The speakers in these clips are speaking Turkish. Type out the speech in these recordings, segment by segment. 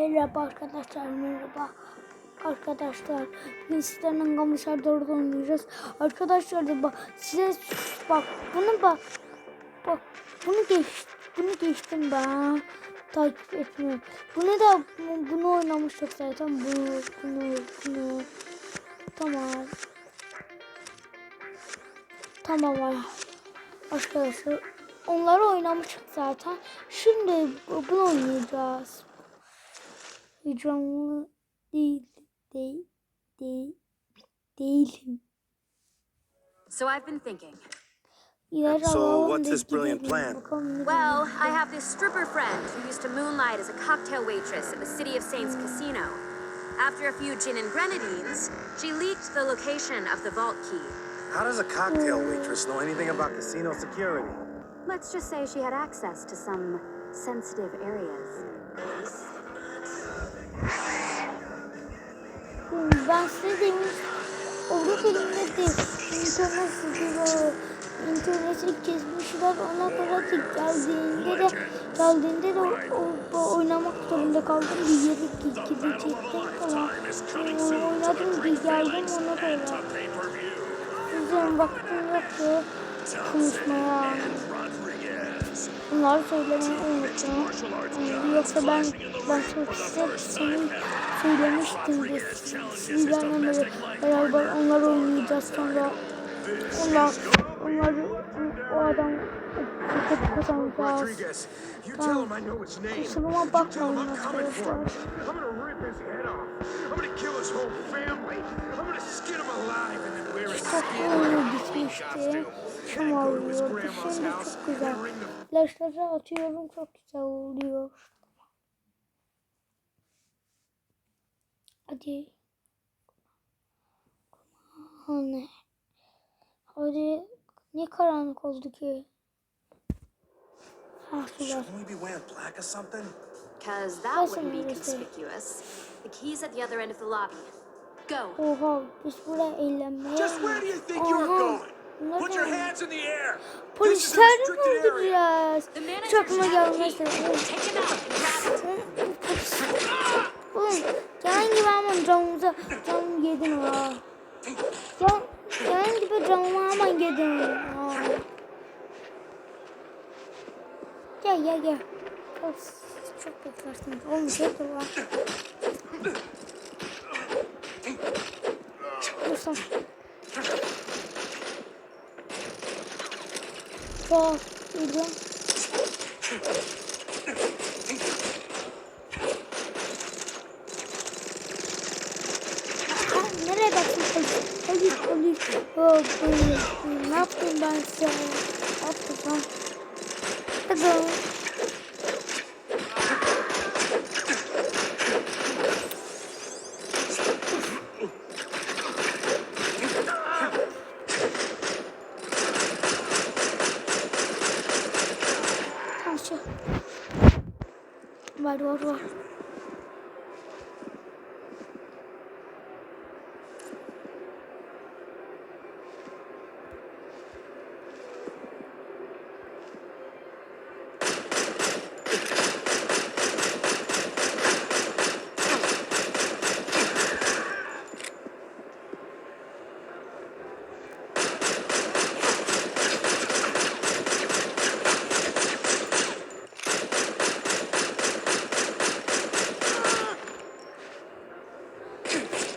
Merhaba arkadaşlar, merhaba arkadaşlar. Bugün sizlerle Gamışar doğru oynayacağız. Arkadaşlar da bak size bak bunu bak bak bunu geç bunu geçtim ben takip etmiyorum. Bunu da bunu oynamıştık zaten bunu bunu bunu tamam tamam arkadaşlar onları oynamıştık zaten. Şimdi bunu oynayacağız. Heyecanlı değil, değil, değil, değilim. So I've been thinking. İleri So, what's this brilliant plan? Well. I have this stripper friend who used to moonlight as a cocktail waitress at the City of Saints casino. After a few gin and grenadines, she leaked the location of the vault key. How does a cocktail waitress know anything about casino security? Let's just say she had access to some sensitive areas. Ben size demiş, Avrupa filmde de internet sızıyor. İnterneti kesmişler ona ki geldiğinde de geldiğinde de o, o- oynamak zorunda kaldım bir yere gi- gidecektim falan. Oynadım bir geldim ona kadar. Sizin vaktim yoktu konuşmaya. Bunları söylemeyi unuttum. Yoksa ben ben çok size senin söylemiştim sizlerle beraber onlar oynayacağız sonra onlar onları o adam kötü kazanacağız. Name. Kusuruma bakmayın arkadaşlar. Skin oyunu bitmişti. Ağrıyordu. grandma's Şimdi house çok güzel. İlaçları atıyorum çok güzel oluyor. Hadi. Hani. Hadi. Ne karanlık oldu ki? Shouldn't we be wearing black or something? Because that wouldn't be conspicuous. The key's at the other end of the lobby. Go. Oha biz buraya eğlenmeye Just where do you think you're Aha, going? Put your hands in the air. This is a Polisler mi öldüreceğiz? The Hiç aklıma gelmezdi. Oğlum yan gibi hemen camımıza cam yedin ha. Yan, yan gibi camıma hemen yedin ha. Gel gel gel. Of, çok beklersiniz. Oğlum lan. Dur sen. Bak, öldüm. Ha, Nereye polis? Polis polis. Oh, polis. Ne yaptım ben size? Ne yaptım? Kızım. Tamam şu. Var var var.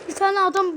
Bir tane adam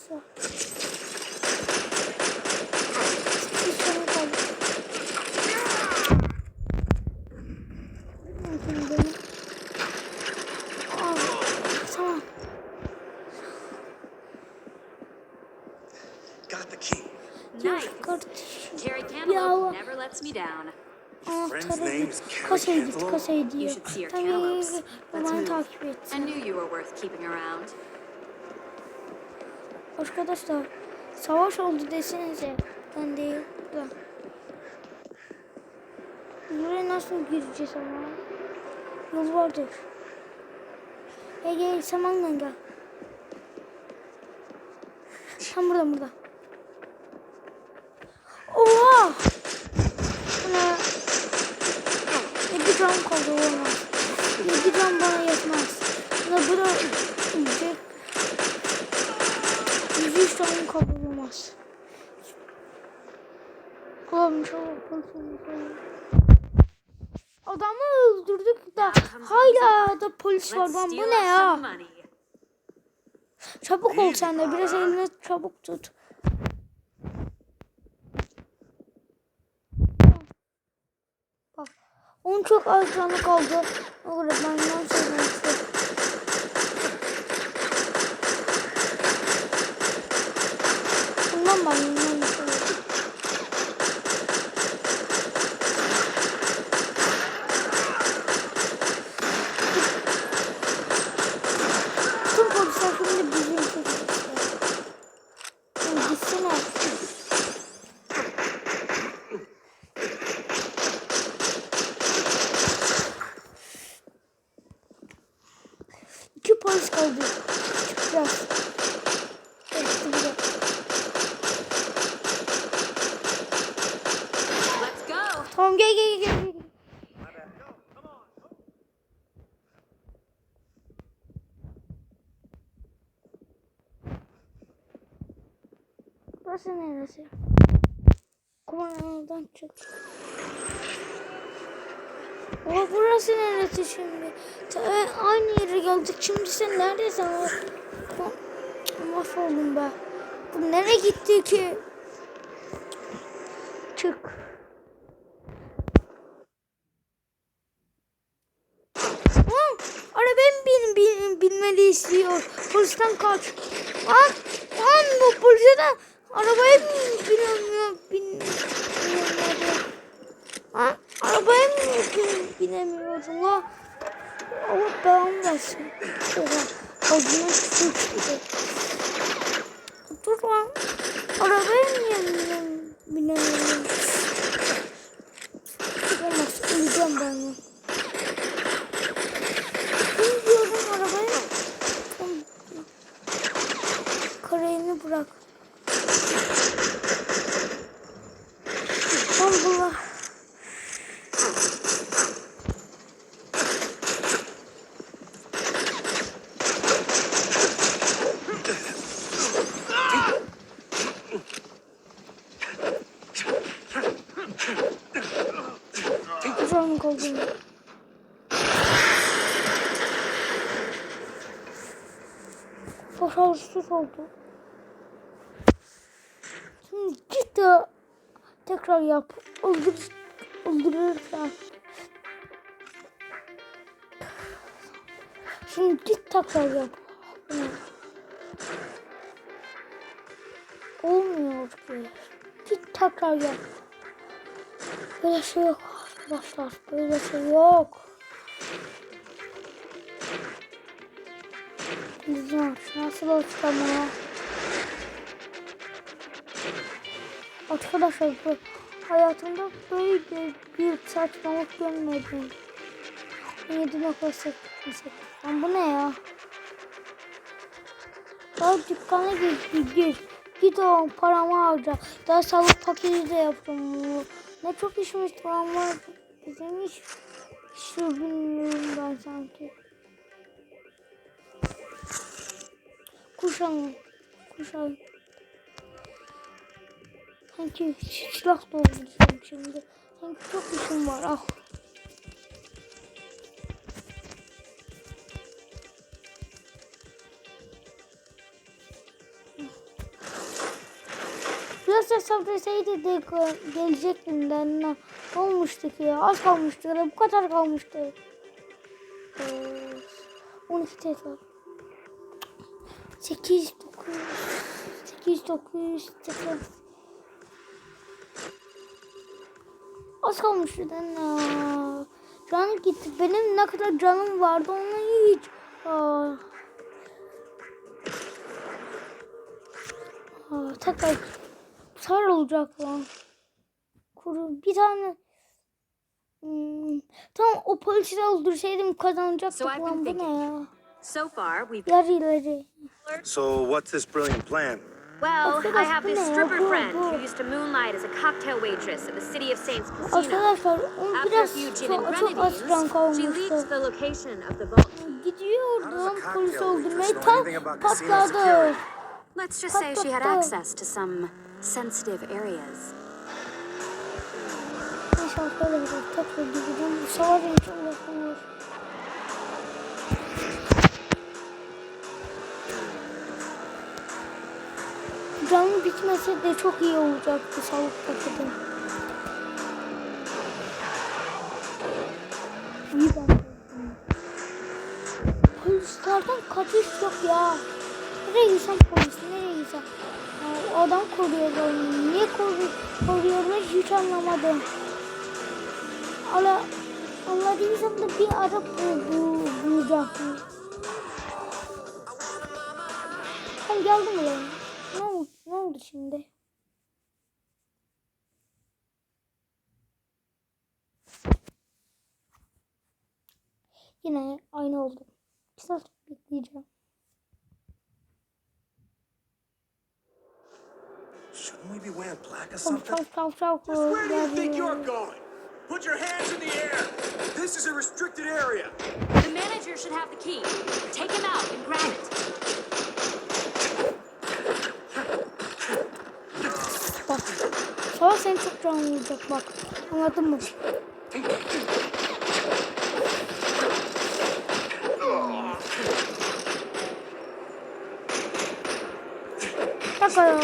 see your Tabii babanı takip et. I knew you were worth keeping around. Arkadaşlar savaş oldu desenize. Ben değil. Ben. Buraya nasıl gireceğiz ama? Yol vardır. Gel gel samanla gel. Tam burada burada. Oha! Bana yedi can kaldı olmaz. Yedi can bana yetmez. Buna bura üç tane kabul olmaz. Oğlum çok. Adamı öldürdük da hala da polis var. Lan bu ne ya? Çabuk ol sen de biraz elini çabuk tut. Bak. Onun çok az canı kaldı. Ne söylemiştim. класс! Burası neresi? Kumandadan çık. O burası neresi şimdi? Ta- aynı yere geldik. Şimdi sen neredesin? Mahvoldum be. Bu nereye gitti ki? Çık. Lan arabam bin, bin, binmeli istiyor. Polisten kaç. Lan, lan bu polisten arabaya bin, binemiyor. Bin, binemiyor. Lan arabaya mı bin, binemiyorum lan? Allah belamı versin. Oha. Küfür çıktı. Dur lan. Arabaya niye binem, binemiyorum? Olmaz. Öleceğim ben ya. Bilmiyorum arabaya. Karayını bırak. Allah. Canım kaldı. Başarısız oldu. Şimdi git de tekrar yap. Öldür, öldürürsen. Şimdi git tekrar yap. Olmuyor ki. Git tekrar yap. Böyle şey yok arkadaşlar. Böyle şey yok. Nasıl olacağım ya? Arkadaşlar bu hayatımda böyle bir, saçmalık görmedim. 7.8 Lan bu ne ya? Daha dükkana gir, gir, gir. Git o paramı harca. Daha sağlık paketi de yaptım. Ne çok işimiz var. Bizim hiç hiç bilmiyorum ben sanki. Kuşanın. Kuşanın. Sanki silah dolduracağım şimdi. Sanki çok işim var. Ah. Biraz hesaplasaydı de gelecektim de ne olmuştu ki ya az kalmıştı ya bu kadar kalmıştı. Ee, 12 tekrar. 8 9 8 9 8 Az kalmış şuradan ya. Canım gitti. Benim ne kadar canım vardı onu hiç. Aa. Aa, tekrar sar olacak lan. Kuru bir tane Hmm, tamam o polisi öldürseydim kazanacaktık So I've been lan bu ne thinking. ya? So far, we've. Yer ileri. So, what's this brilliant plan? Well, Of I have this no, stripper no, friend no. who used to moonlight as a cocktail waitress at the City of Saints casino. Arkadaşlar o After a biraz few gin çok, and çok az can grenadines, she kalmıştı. the location of the vault. Gidiyordum How does a polis cocktail öldürmeye waitress know tam anything about casino patladı. Let's just say she had access to some sensitive areas. Neyse arkadaşlar tekrar gideceğim. Bu sefer inşallah olur. Canım bitmese de çok iyi olacaktı sağlık paketi. İyi ben. Polislerden kaçış yok ya. Nereye gitsem polis, nereye gitsem. Adam koruyor. Niye koru koruyorlar hiç anlamadım. Allah Allah değilsem de bir Arap bu, bu, bulacaktım. Tam geldim ulan. Ne oldu, ne oldu şimdi? Yine aynı oldu. Bir saat bekleyeceğim. Shouldn't we be wearing black or something? Where do you think you're going? Put your hands in the air. This is a restricted area. The manager should have the key. Take him out and grab it. Bak. Sonra seni çok canlı olacak bak. Anladın mı? Bak ya.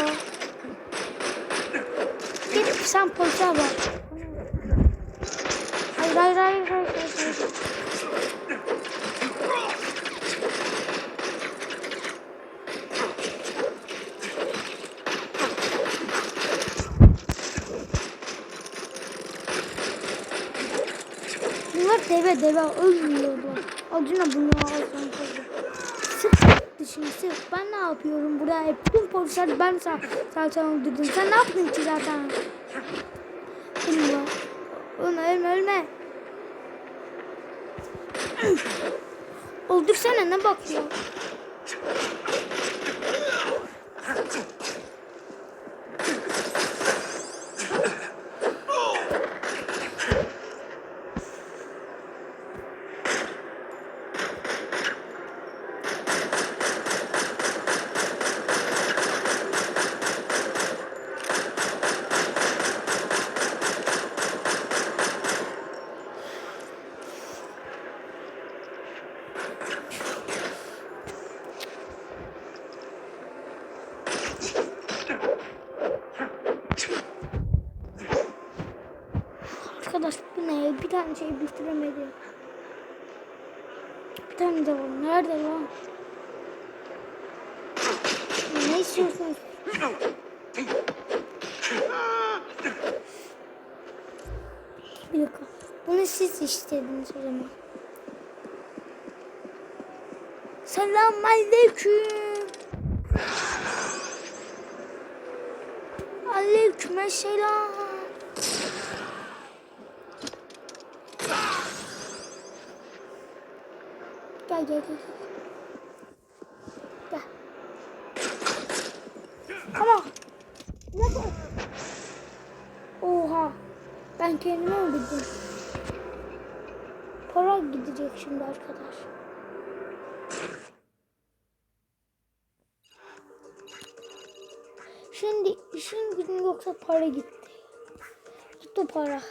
Git sen polise bak. Hayır hayır hayır hayır. hayır, hayır. Bunlar deve ölmüyordu. Acına bunu alsam Sık dışını sık. Ben ne yapıyorum burada? Hep Bütün polisler ben sa zaten öldürdüm. Sen ne yaptın ki zaten? Ölme. Ölme ölme ölme. Öldürsene ne bakıyor? Arkadaş bu ne ya? Bir tane şey bitiremedi. Bir tane de var. Nerede lan? Ne istiyorsunuz? Bir dakika. Bunu siz istediniz o zaman. Selam aleyküm. Aleyküm selam. Gel gel gel. Ama. Bu? Oha. Ben kendimi öldürdüm. Para gidecek şimdi arkadaş. Şimdi işin gücün yoksa para gitti. Gitti para.